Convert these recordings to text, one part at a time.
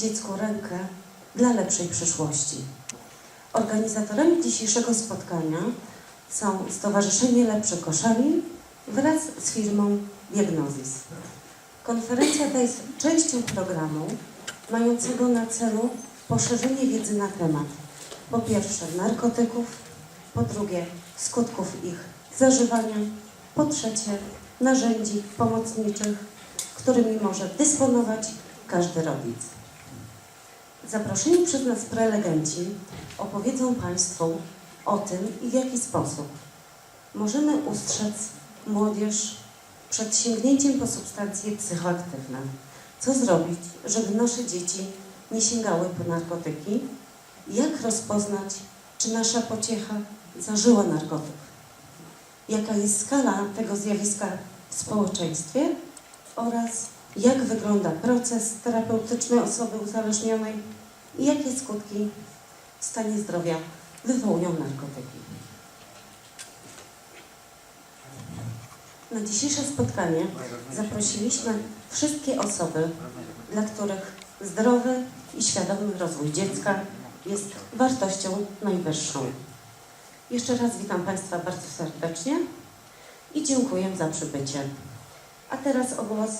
dziecku rękę dla lepszej przyszłości. Organizatorami dzisiejszego spotkania są Stowarzyszenie Lepsze Koszali wraz z firmą Diagnozis. Konferencja ta jest częścią programu mającego na celu poszerzenie wiedzy na temat po pierwsze narkotyków, po drugie skutków ich zażywania, po trzecie narzędzi pomocniczych, którymi może dysponować każdy rodzic. Zaproszeni przez nas prelegenci opowiedzą Państwu o tym, w jaki sposób możemy ustrzec młodzież przed sięgnięciem po substancje psychoaktywne. Co zrobić, żeby nasze dzieci nie sięgały po narkotyki? Jak rozpoznać, czy nasza pociecha zażyła narkotyk? Jaka jest skala tego zjawiska w społeczeństwie oraz jak wygląda proces terapeutyczny osoby uzależnionej i jakie skutki w stanie zdrowia wywołują narkotyki. Na dzisiejsze spotkanie zaprosiliśmy wszystkie osoby, dla których zdrowy i świadomy rozwój dziecka jest wartością najwyższą. Jeszcze raz witam Państwa bardzo serdecznie i dziękuję za przybycie. A teraz o głos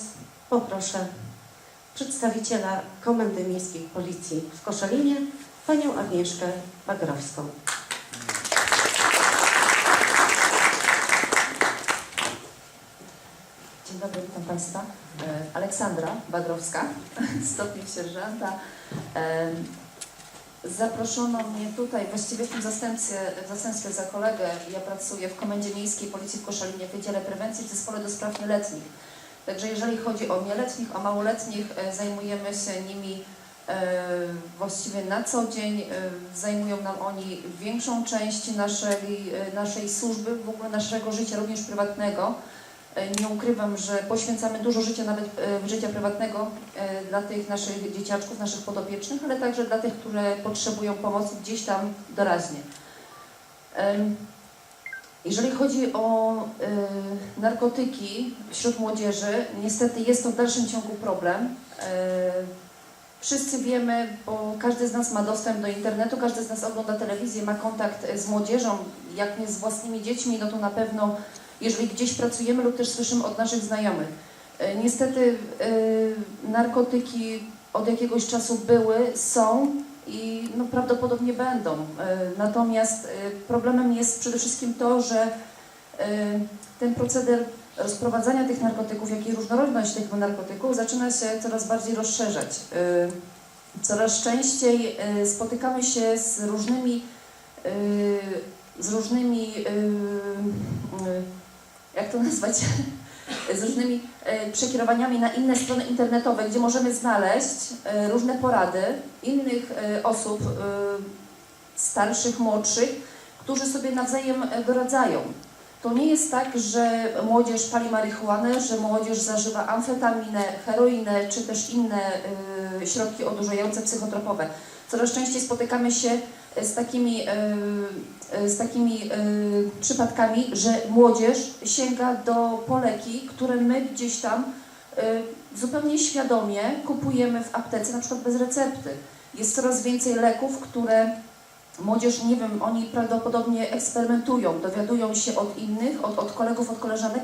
poproszę przedstawiciela Komendy Miejskiej Policji w Koszalinie, panią Agnieszkę Bagrowską. Dzień dobry, witam Państwa. E, Aleksandra Bagrowska, stopnik sierżanta. E, Zaproszono mnie tutaj, właściwie w tym zastępstwie, w zastępstwie za kolegę. Ja pracuję w Komendzie Miejskiej Policji w Koszalinie w Wydziale Prewencji w Zespole do Spraw Nieletnich. Także jeżeli chodzi o nieletnich, o małoletnich, e, zajmujemy się nimi e, właściwie na co dzień. E, Zajmują nam oni większą część naszej, naszej służby, w ogóle naszego życia, również prywatnego. Nie ukrywam, że poświęcamy dużo życia, nawet życia prywatnego dla tych naszych dzieciaczków, naszych podopiecznych, ale także dla tych, które potrzebują pomocy gdzieś tam doraźnie. Jeżeli chodzi o e, narkotyki wśród młodzieży, niestety jest to w dalszym ciągu problem. E, Wszyscy wiemy, bo każdy z nas ma dostęp do internetu, każdy z nas ogląda telewizję, ma kontakt z młodzieżą, jak nie z własnymi dziećmi, no to na pewno jeżeli gdzieś pracujemy lub też słyszymy od naszych znajomych. E, Niestety e, narkotyki od jakiegoś czasu były, są i no, prawdopodobnie będą. E, Natomiast e, problemem jest przede wszystkim to, że e, ten proceder rozprowadzania tych narkotyków, jak i różnorodność tych narkotyków zaczyna się coraz bardziej rozszerzać. Coraz częściej spotykamy się z różnymi z różnymi jak to nazwać, z różnymi e, przekierowaniami na inne strony internetowe, gdzie możemy znaleźć e, różne porady innych e, osób, starszych, młodszych, którzy sobie nawzajem doradzają. To nie jest tak, że młodzież pali marihuanę, że młodzież zażywa amfetaminę, heroinę czy też inne środki odurzające psychotropowe. Coraz częściej spotykamy się z takimi, e, e, z takimi e, przypadkami, że młodzież sięga do poleki, które my gdzieś tam zupełnie świadomie kupujemy w aptece, na przykład bez recepty. Jest coraz więcej leków, które młodzież, nie wiem, oni prawdopodobnie eksperymentują, dowiadują się od innych, od, od kolegów, od koleżanek,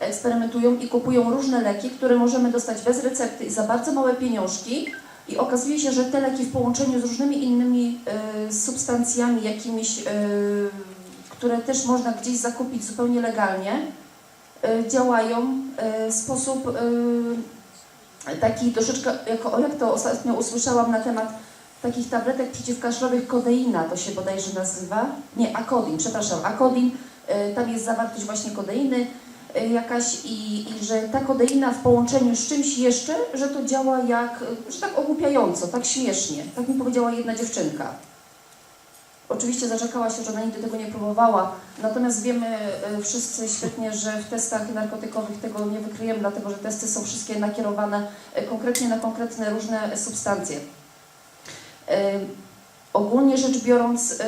eksperymentują i kupują różne leki, które możemy dostać bez recepty i za bardzo małe pieniążki, i okazuje się, że te leki w połączeniu z różnymi innymi e, substancjami, jakimiś, e, które też można gdzieś zakupić zupełnie legalnie, e, działają w sposób taki troszeczkę, jako, jak to ostatnio usłyszałam na temat takich tabletek przeciwkaszlowych, kodeina to się bodajże nazywa, nie, akodin, przepraszam, akodin, tam jest zawartość właśnie kodeiny, jakaś i, i że ta kodeina w połączeniu z czymś jeszcze, że to działa jak, że tak ogłupiająco, tak śmiesznie. Tak mi powiedziała jedna dziewczynka. Oczywiście zaczekała się, że ona nigdy tego nie próbowała, natomiast wiemy e, wszyscy świetnie, że w testach narkotykowych tego nie wykryjemy, dlatego że testy są wszystkie nakierowane e, konkretnie na konkretne różne substancje. Ogólnie rzecz biorąc,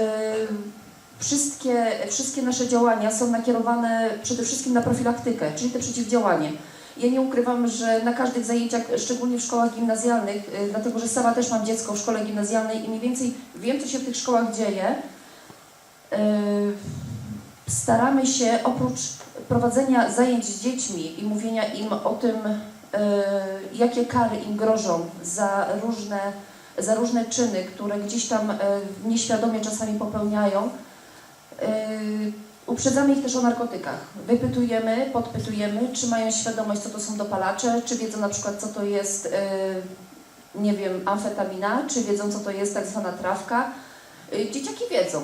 wszystkie, wszystkie nasze działania są nakierowane przede wszystkim na profilaktykę, czyli te przeciwdziałanie. Ja nie ukrywam, że na każdych zajęciach, szczególnie w szkołach gimnazjalnych, y, dlatego że sama też mam dziecko w szkole gimnazjalnej i mniej więcej wiem, co się w tych szkołach dzieje, y, staramy się oprócz prowadzenia zajęć z dziećmi i mówienia im o tym, y, jakie kary im grożą za różne, za różne czyny, które gdzieś tam nieświadomie czasami popełniają, uprzedzamy ich też o narkotykach. Wypytujemy, podpytujemy, czy mają świadomość, co to są dopalacze, czy wiedzą na przykład, co to jest, y, nie wiem, amfetamina, czy wiedzą, co to jest tak zwana trawka. Y, Dzieciaki wiedzą.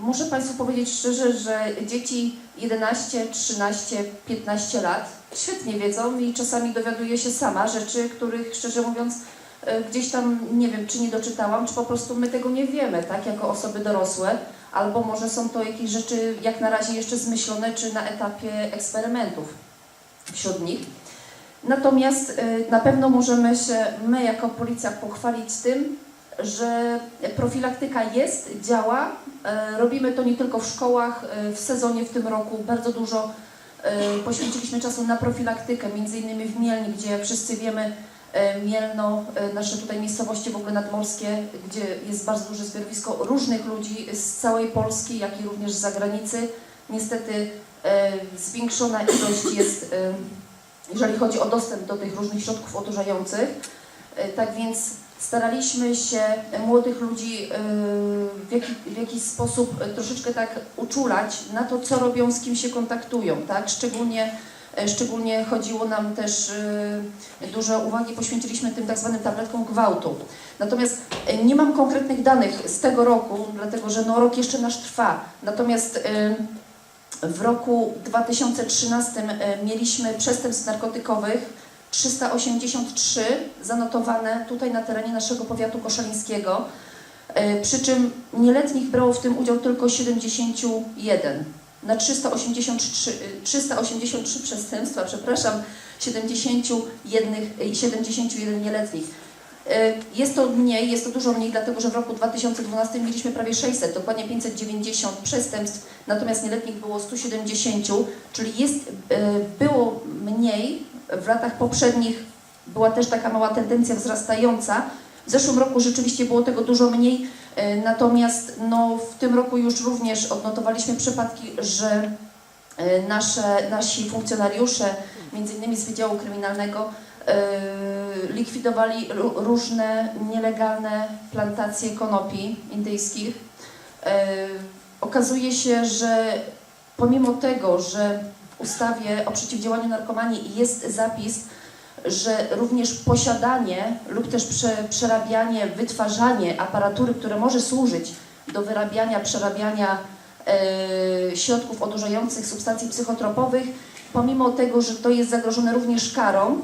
Muszę Państwu powiedzieć szczerze, że dzieci 11, 13, 15 lat świetnie wiedzą i czasami dowiaduję się sama rzeczy, których szczerze mówiąc y, gdzieś tam nie wiem, czy nie doczytałam, czy po prostu my tego nie wiemy, tak, jako osoby dorosłe, albo może są to jakieś rzeczy jak na razie jeszcze zmyślone, czy na etapie eksperymentów wśród nich. Natomiast y, na pewno możemy się my jako policja pochwalić tym, że profilaktyka jest, działa. E, Robimy to nie tylko w szkołach. e, W sezonie w tym roku bardzo dużo poświęciliśmy czasu na profilaktykę, między innymi w Mielni, gdzie jak wszyscy wiemy, Mielno, e, nasze tutaj miejscowości w ogóle nadmorskie, gdzie jest bardzo duże zbiorowisko różnych ludzi z całej Polski, jak i również z zagranicy. Niestety e, zwiększona ilość jest, e, jeżeli chodzi o dostęp do tych różnych środków odurzających. E, Tak więc staraliśmy się młodych ludzi e, w, w jakiś sposób e, troszeczkę tak uczulać na to, co robią, z kim się kontaktują, tak? Szczególnie, e, szczególnie chodziło nam też, e, dużo uwagi poświęciliśmy tym tak zwanym tabletkom gwałtu. Natomiast e, nie mam konkretnych danych z tego roku, dlatego że no, rok jeszcze nasz trwa. Natomiast e, w roku 2013 e, mieliśmy przestępstw narkotykowych 383 zanotowane tutaj na terenie naszego powiatu koszalińskiego, E, przy czym nieletnich brało w tym udział tylko 71. Na 383, e, 383 przestępstwa, przepraszam, 71, e, 71 nieletnich. E, Jest to mniej, jest to dużo mniej, dlatego że w roku 2012 mieliśmy prawie 600, dokładnie 590 przestępstw, natomiast nieletnich było 170, czyli jest, e, było mniej. W latach poprzednich była też taka mała tendencja wzrastająca. W zeszłym roku rzeczywiście było tego dużo mniej, natomiast no, w tym roku już również odnotowaliśmy przypadki, że e, nasze, nasi funkcjonariusze, między innymi z Wydziału Kryminalnego, e, likwidowali ró- różne nielegalne plantacje konopi indyjskich. E, Okazuje się, że pomimo tego, że w ustawie o przeciwdziałaniu narkomanii jest zapis, że również posiadanie lub też prze, przerabianie, wytwarzanie aparatury, które może służyć do wyrabiania, przerabiania e, środków odurzających substancji psychotropowych, pomimo tego, że to jest zagrożone również karą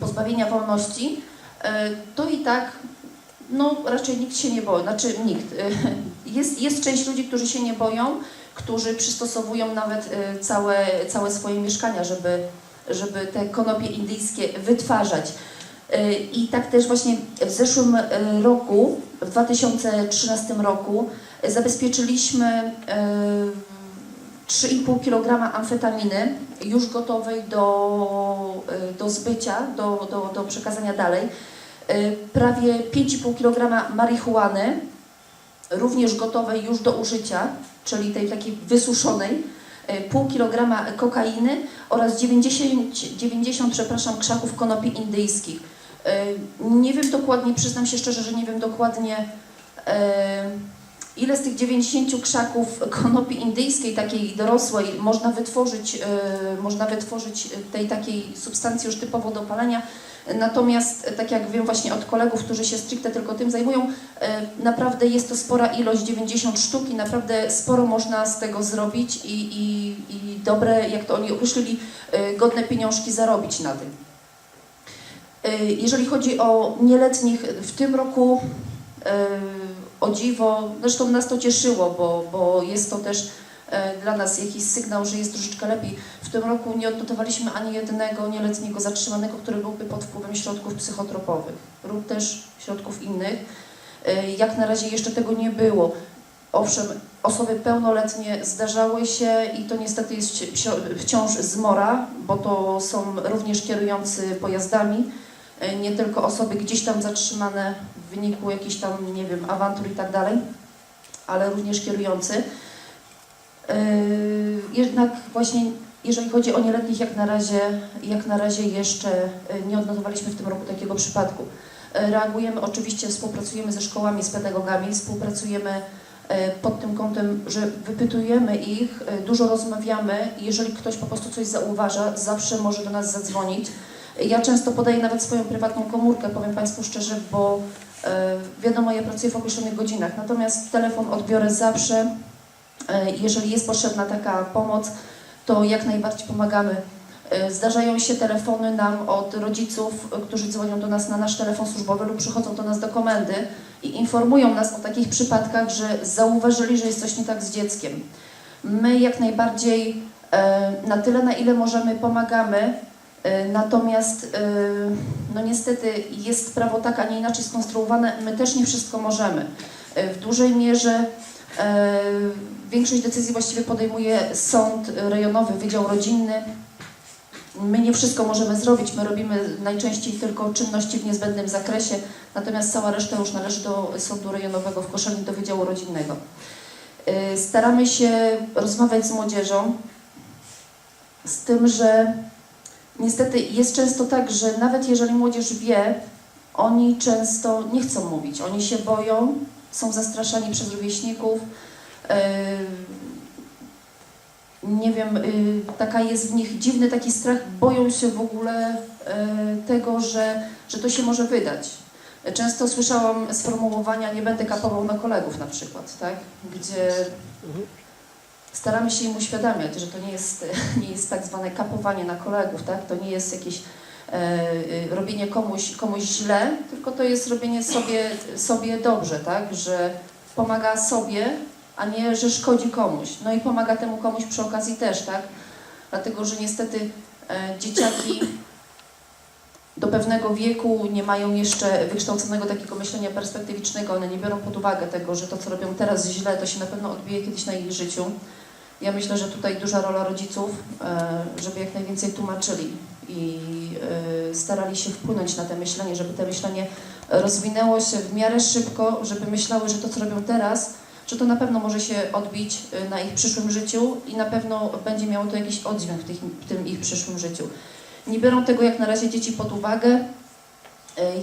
pozbawienia wolności, e, to i tak no, raczej nikt się nie boi, znaczy nikt. E, Jest, jest część ludzi, którzy się nie boją, którzy przystosowują nawet e, całe, całe swoje mieszkania, żeby, żeby te konopie indyjskie wytwarzać. E, I tak też właśnie w zeszłym e, roku, w 2013 roku, e, zabezpieczyliśmy e, 3,5 kg amfetaminy już gotowej do, do zbycia, do, do, do przekazania dalej. Prawie 5,5 kg marihuany, również gotowej już do użycia, czyli tej takiej wysuszonej, pół kilograma kokainy oraz 90, 90 przepraszam, krzaków konopi indyjskich. E, Nie wiem dokładnie, przyznam się szczerze, że nie wiem dokładnie e, ile z tych 90 krzaków konopi indyjskiej, takiej dorosłej, można wytworzyć, e, można wytworzyć tej takiej substancji już typowo do palenia. Natomiast, e, tak jak wiem właśnie od kolegów, którzy się stricte tylko tym zajmują, e, naprawdę jest to spora ilość, 90 sztuk i naprawdę sporo można z tego zrobić i, i, i dobre, jak to oni określili, godne pieniążki zarobić na tym. Jeżeli chodzi o nieletnich, w tym roku e, o dziwo, zresztą nas to cieszyło, bo, bo jest to też e, dla nas jakiś sygnał, że jest troszeczkę lepiej. W tym roku nie odnotowaliśmy ani jednego nieletniego zatrzymanego, który byłby pod wpływem środków psychotropowych lub też środków innych. E, Jak na razie jeszcze tego nie było. owszem, osoby pełnoletnie zdarzały się i to niestety jest wci- wciąż zmora, bo to są również kierujący pojazdami, nie tylko osoby gdzieś tam zatrzymane w wyniku jakichś tam, nie wiem, awantur i tak dalej, ale również kierujący. Yy, Jednak właśnie jeżeli chodzi o nieletnich, jak na razie, jak na razie jeszcze yy, nie odnotowaliśmy w tym roku takiego przypadku. Reagujemy oczywiście, współpracujemy ze szkołami, z pedagogami, współpracujemy pod tym kątem, że wypytujemy ich, dużo rozmawiamy jeżeli ktoś po prostu coś zauważa, zawsze może do nas zadzwonić. Ja często podaję nawet swoją prywatną komórkę, powiem Państwu szczerze, bo yy, wiadomo, ja pracuję w określonych godzinach, natomiast telefon odbiorę zawsze, E, Jeżeli jest potrzebna taka pomoc, to jak najbardziej pomagamy. E, Zdarzają się telefony nam od rodziców, e, którzy dzwonią do nas na nasz telefon służbowy lub przychodzą do nas do komendy i informują nas o takich przypadkach, że zauważyli, że jest coś nie tak z dzieckiem. My jak najbardziej e, na tyle, na ile możemy, pomagamy. E, Natomiast, e, no niestety, jest prawo tak, a nie inaczej skonstruowane. My też nie wszystko możemy. E, W dużej mierze Większość decyzji właściwie podejmuje sąd rejonowy, wydział rodzinny. My nie wszystko możemy zrobić, my robimy najczęściej tylko czynności w niezbędnym zakresie, natomiast cała reszta już należy do sądu rejonowego w Koszalinie, do wydziału rodzinnego. Staramy się rozmawiać z młodzieżą, z tym, że niestety jest często tak, że nawet jeżeli młodzież wie, oni często nie chcą mówić, oni się boją, są zastraszani przez rówieśników. Yy, Nie wiem, yy, taka jest w nich dziwny taki strach, boją się w ogóle yy, tego, że, że to się może wydać. Często słyszałam sformułowania nie będę kapował na kolegów na przykład, tak? Gdzie staramy się im uświadamiać, że to nie jest, nie jest tak zwane kapowanie na kolegów, tak? To nie jest jakieś e, e, robienie komuś, komuś źle, tylko to jest robienie sobie, sobie dobrze, tak? Że pomaga sobie, a nie, że szkodzi komuś. No i pomaga temu komuś przy okazji też, tak? Dlatego, że niestety e, dzieciaki do pewnego wieku nie mają jeszcze wykształconego takiego myślenia perspektywicznego, one nie biorą pod uwagę tego, że to, co robią teraz źle, to się na pewno odbije kiedyś na ich życiu. Ja myślę, że tutaj duża rola rodziców, e, żeby jak najwięcej tłumaczyli i e, starali się wpłynąć na to myślenie, żeby to myślenie rozwinęło się w miarę szybko, żeby myślały, że to, co robią teraz, że to na pewno może się odbić e, na ich przyszłym życiu i na pewno będzie miało to jakiś oddźwięk w, tych, w tym ich przyszłym życiu. Nie biorą tego jak na razie dzieci pod uwagę,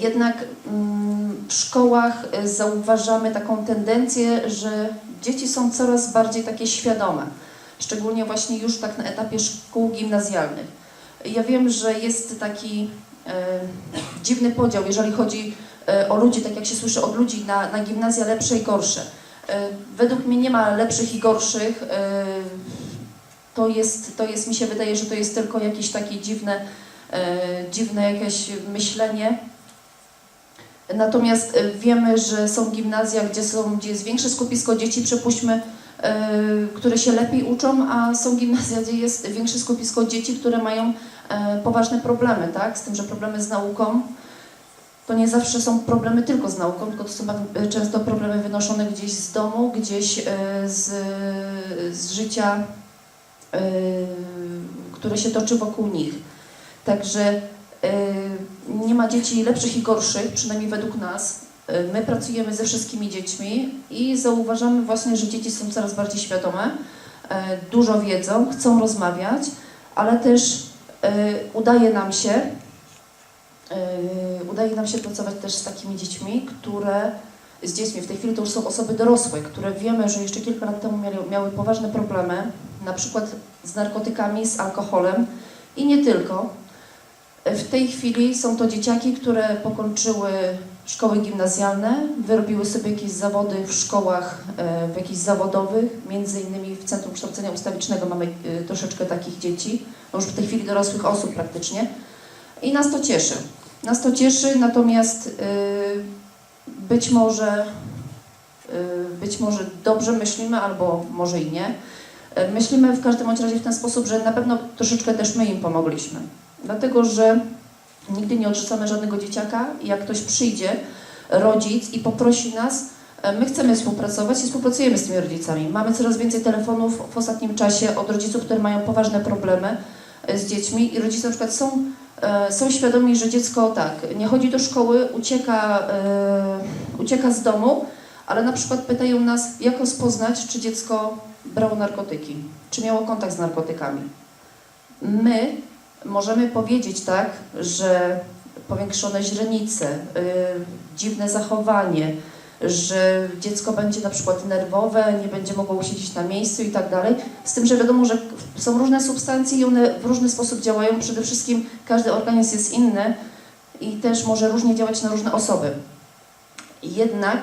jednak mm, w szkołach e, zauważamy taką tendencję, że dzieci są coraz bardziej takie świadome, szczególnie właśnie już tak na etapie szkół gimnazjalnych. Ja wiem, że jest taki e, dziwny podział, jeżeli chodzi e, o ludzi, tak jak się słyszy od ludzi, na, na gimnazja lepsze i gorsze. E, według mnie nie ma lepszych i gorszych. E, to jest, to jest, mi się wydaje, że to jest tylko jakieś takie dziwne, e, dziwne jakieś myślenie. Natomiast e, wiemy, że są gimnazja, gdzie, są, gdzie jest większe skupisko dzieci, przypuśćmy, e, które się lepiej uczą, a są gimnazja, gdzie jest większe skupisko dzieci, które mają e, poważne problemy, tak? Z tym, że problemy z nauką. To nie zawsze są problemy tylko z nauką, tylko to są często problemy wynoszone gdzieś z domu, gdzieś z, z życia, które się toczy wokół nich. Także nie ma dzieci lepszych i gorszych, przynajmniej według nas. E, My pracujemy ze wszystkimi dziećmi i zauważamy właśnie, że dzieci są coraz bardziej świadome, e, dużo wiedzą, chcą rozmawiać, ale też e, udaje nam się, udaje nam się pracować też z takimi dziećmi, które z dziećmi, w tej chwili to już są osoby dorosłe, które wiemy, że jeszcze kilka lat temu miały, miały poważne problemy, na przykład z narkotykami, z alkoholem i nie tylko. W tej chwili są to dzieciaki, które pokończyły szkoły gimnazjalne, wyrobiły sobie jakieś zawody w szkołach, e, w jakichś zawodowych, między innymi w Centrum Kształcenia Ustawicznego mamy e, troszeczkę takich dzieci, no już w tej chwili dorosłych osób praktycznie. I nas to cieszy. Nas to cieszy, natomiast e, być może, być może dobrze myślimy, albo może i nie. Myślimy w każdym razie w ten sposób, że na pewno troszeczkę też my im pomogliśmy. Dlatego, że nigdy nie odrzucamy żadnego dzieciaka i jak ktoś przyjdzie, rodzic i poprosi nas, E, My chcemy współpracować i współpracujemy z tymi rodzicami. Mamy coraz więcej telefonów w ostatnim czasie od rodziców, którzy mają poważne problemy e, z dziećmi i rodzice na przykład są, e, są świadomi, że dziecko tak, nie chodzi do szkoły, ucieka, ucieka z domu, ale na przykład pytają nas, jak rozpoznać, czy dziecko brało narkotyki, czy miało kontakt z narkotykami. My możemy powiedzieć tak, że powiększone źrenice, y, dziwne zachowanie, że dziecko będzie na przykład nerwowe, nie będzie mogło usiedzieć na miejscu i tak dalej. Z tym, że wiadomo, że są różne substancje i one w różny sposób działają. Przede wszystkim każdy organizm jest inny i też może różnie działać na różne osoby. Jednak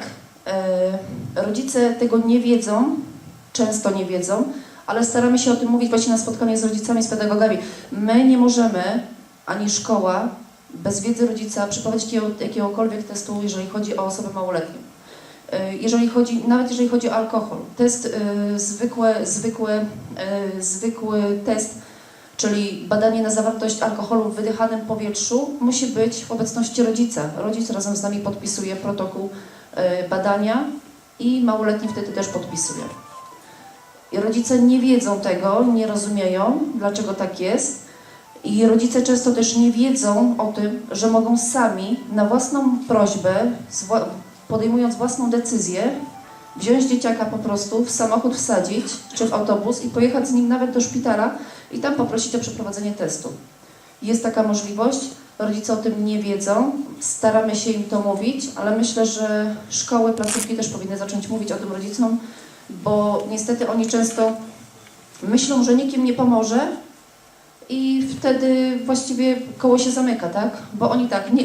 e, rodzice tego nie wiedzą, często nie wiedzą, ale staramy się o tym mówić właśnie na spotkaniach z rodzicami, z pedagogami. My nie możemy, ani szkoła, bez wiedzy rodzica przeprowadzić jakiego, jakiegokolwiek testu, jeżeli chodzi o osobę małoletnią. Y, Jeżeli chodzi, nawet jeżeli chodzi o alkohol, test y, zwykłe, zwykłe, y, zwykły test, czyli badanie na zawartość alkoholu w wydychanym powietrzu, musi być w obecności rodzica. Rodzic razem z nami podpisuje protokół y, badania i małoletni wtedy też podpisuje. I rodzice nie wiedzą tego, nie rozumieją, dlaczego tak jest. I rodzice często też nie wiedzą o tym, że mogą sami na własną prośbę, podejmując własną decyzję, wziąć dzieciaka po prostu w samochód wsadzić, czy w autobus i pojechać z nim nawet do szpitala i tam poprosić o przeprowadzenie testu. Jest taka możliwość, rodzice o tym nie wiedzą, staramy się im to mówić, ale myślę, że szkoły, placówki też powinny zacząć mówić o tym rodzicom, bo niestety oni często myślą, że nikt im nie pomoże i wtedy właściwie koło się zamyka, tak? Bo oni tak, nie,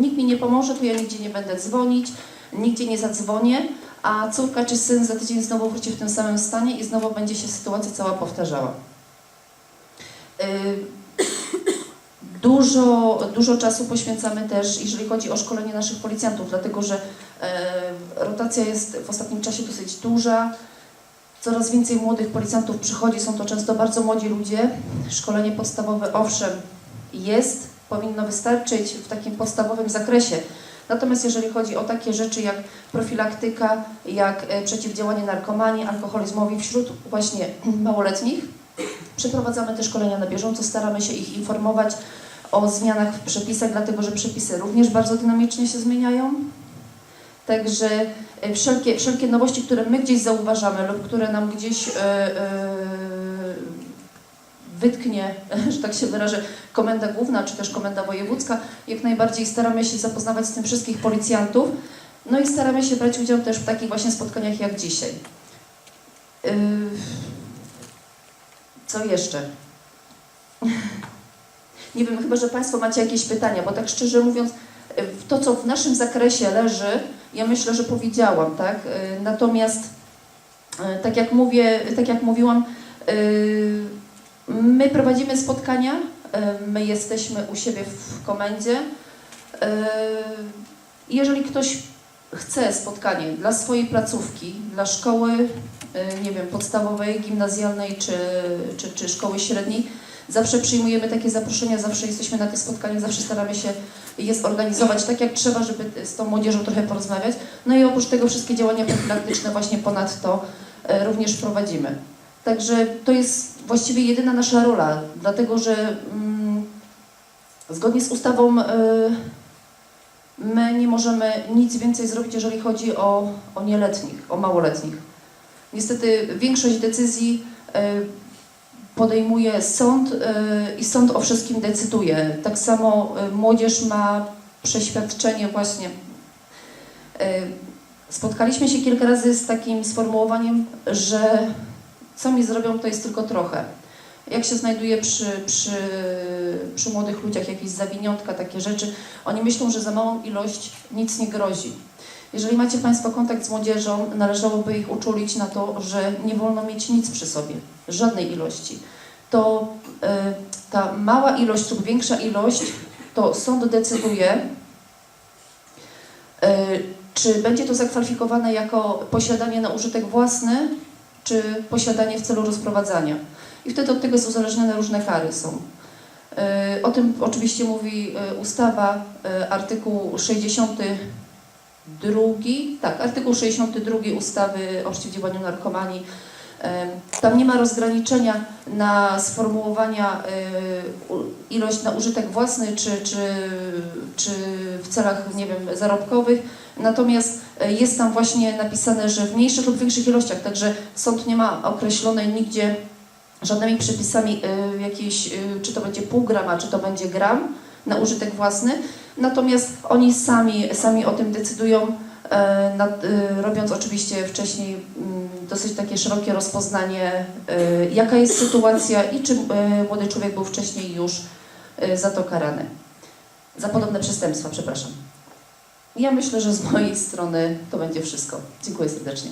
nikt mi nie pomoże, to ja nigdzie nie będę dzwonić, nigdzie nie zadzwonię, a córka czy syn za tydzień znowu wróci w tym samym stanie i znowu będzie się sytuacja cała powtarzała. Y, Dużo, dużo czasu poświęcamy też, jeżeli chodzi o szkolenie naszych policjantów, dlatego że e, rotacja jest w ostatnim czasie dosyć duża. Coraz więcej młodych policjantów przychodzi, są to często bardzo młodzi ludzie. Szkolenie podstawowe, owszem, jest, powinno wystarczyć w takim podstawowym zakresie. Natomiast jeżeli chodzi o takie rzeczy jak profilaktyka, jak e, przeciwdziałanie narkomanii, alkoholizmowi wśród właśnie małoletnich, przeprowadzamy te szkolenia na bieżąco, staramy się ich informować o zmianach w przepisach, dlatego że przepisy również bardzo dynamicznie się zmieniają. Także e, wszelkie, wszelkie nowości, które my gdzieś zauważamy lub które nam gdzieś e, e, wytknie, że tak się wyrażę, komenda główna czy też komenda wojewódzka, jak najbardziej staramy się zapoznawać z tym wszystkich policjantów. No i staramy się brać udział też w takich właśnie spotkaniach jak dzisiaj. Yy, Co jeszcze? Nie wiem, chyba, że Państwo macie jakieś pytania, bo tak szczerze mówiąc, to, co w naszym zakresie leży, ja myślę, że powiedziałam, tak? Y, Natomiast, y, tak jak mówię, tak jak mówiłam, y, my prowadzimy spotkania, my jesteśmy u siebie w komendzie. Jeżeli ktoś chce spotkanie dla swojej placówki, dla szkoły, nie wiem, podstawowej, gimnazjalnej czy, czy, czy szkoły średniej, zawsze przyjmujemy takie zaproszenia, zawsze jesteśmy na tych spotkaniach, zawsze staramy się je zorganizować tak jak trzeba, żeby z tą młodzieżą trochę porozmawiać. No i oprócz tego wszystkie działania profilaktyczne właśnie ponadto e, również prowadzimy. Także to jest właściwie jedyna nasza rola, dlatego że mm, zgodnie z ustawą e, my nie możemy nic więcej zrobić, jeżeli chodzi o, o nieletnich, o małoletnich. Niestety większość decyzji e, podejmuje sąd y, i sąd o wszystkim decyduje. Tak samo y, młodzież ma przeświadczenie właśnie. Y, Spotkaliśmy się kilka razy z takim sformułowaniem, że co mi zrobią, to jest tylko trochę. Jak się znajduje przy, przy, przy młodych ludziach jakieś zawiniątka, takie rzeczy, oni myślą, że za małą ilość nic nie grozi. Jeżeli macie Państwo kontakt z młodzieżą, należałoby ich uczulić na to, że nie wolno mieć nic przy sobie, żadnej ilości. To e, ta mała ilość lub większa ilość, to sąd decyduje, e, czy będzie to zakwalifikowane jako posiadanie na użytek własny, czy posiadanie w celu rozprowadzania. I wtedy od tego jest uzależnione różne kary są. E, O tym oczywiście mówi ustawa, artykuł 60 tak, artykuł 62 ustawy o przeciwdziałaniu narkomanii. Tam nie ma rozgraniczenia na sformułowania u- ilość na użytek własny czy, czy, czy w celach, nie wiem, zarobkowych. Natomiast y, jest tam właśnie napisane, że w mniejszych lub większych ilościach, także sąd nie ma określonej nigdzie żadnymi przepisami y, jakiejś, czy to będzie pół grama, czy to będzie gram na użytek własny. Natomiast oni sami, sami o tym decydują, e, nad, e, robiąc oczywiście wcześniej mm, dosyć takie szerokie rozpoznanie, e, jaka jest sytuacja i czy młody człowiek był wcześniej już za to karany. Za podobne przestępstwa, przepraszam. Ja myślę, że z mojej strony to będzie wszystko. Dziękuję serdecznie.